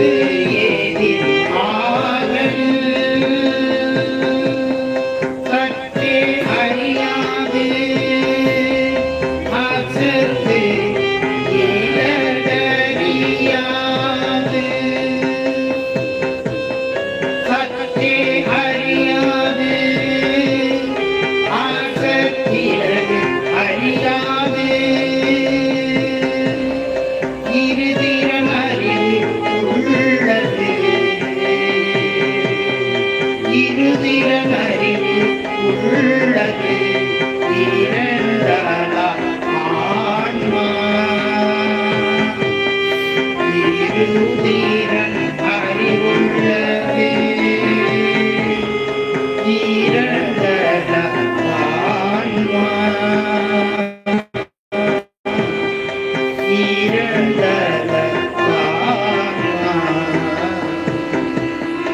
Yeah. திறனறிவு உள்ளது. இரண்டலா ஆன்மா திறன் அறிவுள்ளது தீரன்